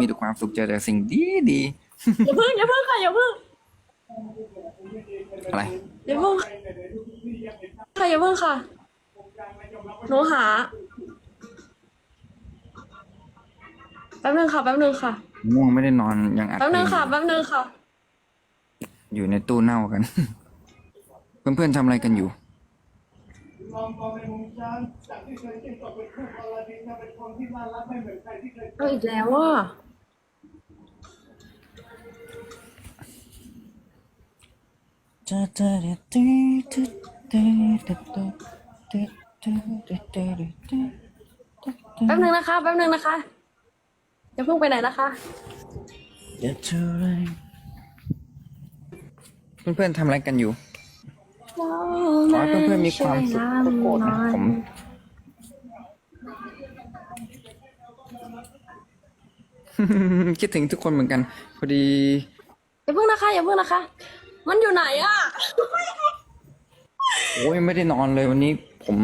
มีแต่ความสุขเจอแต่สิ่งดีดีอย่าเพิ่งอย่าเพิ่งค่ะอย่าเพิ่งๆอะไร อย่าเพิ่งค่ะอย่าเพิ่งค่ะหนูหาแป๊บนึงค่ะแป๊บนึงค่ะง่วงไม่ได้นอนยังอัดแป๊บนึงค่ะเพลแป๊บนึงค่ะ อยู่ในตู้เน่ากัน เพื่อนๆทำอะไรกันอยู่ลองมองในมุมฉันจากที่เคยคิดว่าเป็น แป๊บนึงนะคะ แป๊บนึงนะคะอย่าเพิ่งไปไหนนะคะ เพื่อนๆทำอะไรกันอยู่ขอให้เพื่อนๆมีความสุขโกรธนะผมคิดถึงทุกคนเหมือนกัน พอดี อย่าเพิ่งนะคะ อย่าเพิ่งนะคะ มันอยู่ไหนอะโอ้ยไม่ได้นอนเลยวันนี้ผม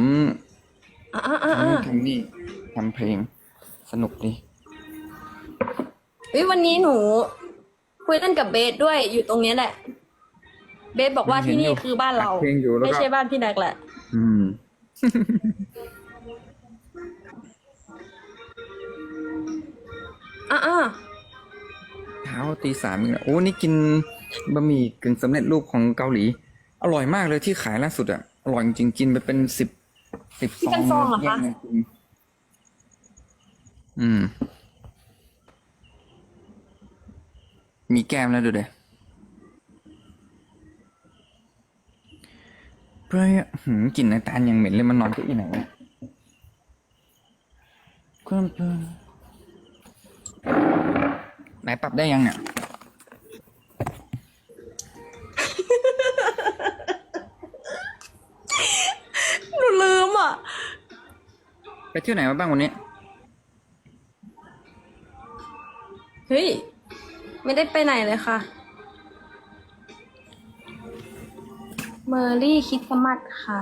อะอะอะอะทำนี่ทำเพลง สนุกดีเฮ้ยวันนี้หนู คุยเล่นกับเบสด้วยอยู่ตรงเนี้ยแหละ เบสบอกว่าที่นี่คือบ้านเราอัดเพลงอยู่แล้วก็ไม่ใช่บ้านพี่แดกแหละ อืม อะอะเช้าตีสามอีกแล้วโอ้นี่กิน บะหมี่กึ่งสำเร็จรูปของเกาหลี อร่อยมากเลยที่ขายล่าสุดอะอร่อยจริงๆกินไปเป็นสิบสิบพี่กันซองเหรอคะแยกกันกินอืม มีแก้มแล้วดูเด้เพื่อหืมกลิ่นน้ำตาลยังเหม็นเลยมันนอนเก็อีไหนวะความเพลินไหนปรับได้ยังเนี่ย หนูลืมอะ ไปเที่ยวไหนมาบ้างวันนี้ เฮ้ย ไม่ได้ไปไหนเลยค่ะ เมอรี่คริดสต์มัสค่ะ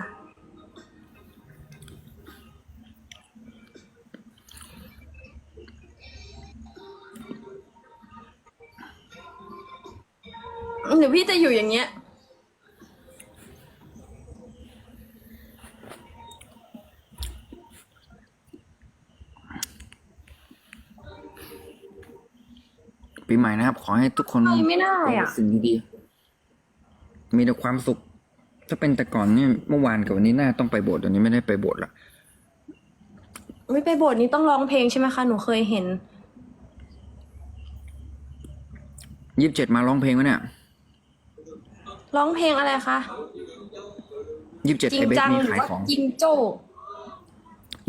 เดี๋ยวพี่จะอยู่อย่างเงี้ย ปีใหม่นะครับ ขอให้ทุกคนไปไม่ได้อะเจสิ่งดีๆมีแต่ความสุข ถ้าเป็นแต่ก่อนเนี่ยเมื่อวานกับวันนี้น่าต้องไปโบสถ์วันนี้ไม่ได้ไปโบสถ์ละไม่ไปโบสถ์นี้ต้องร้องเพลงใช่ไหมคะ หนูเคยเห็น ยี่สิบเจ็ดมาร้องเพลงวะเนี่ยร้องเพลงอะไรคะ ยี่สิบเจ็ดจริไองเบสจังมีหรือขายว่าของจริงโจ้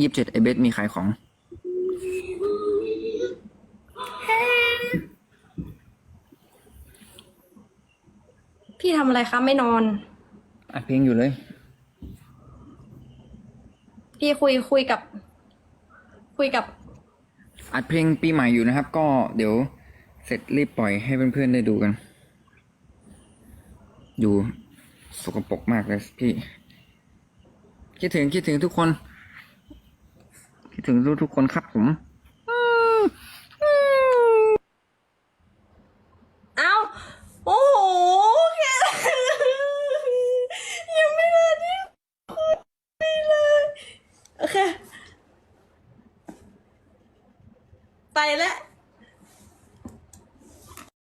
ยี่สิบเจ็ดไอเบสมีขายของ พี่ทำอะไรคะไม่นอน อัดเพลงอยู่เลย พี่คุยคุยกับ คุยกับ อัดเพลงปีใหม่อยู่นะครับ ก็เดี๋ยวเสร็จรีบปล่อยให้เพื่อนๆได้ดูกันอยู่สกปรกมากเลยพี่ คิดถึงคิดถึงทุกคน คิดถึงทุกๆคนครับผม โอเค ไปแล้ว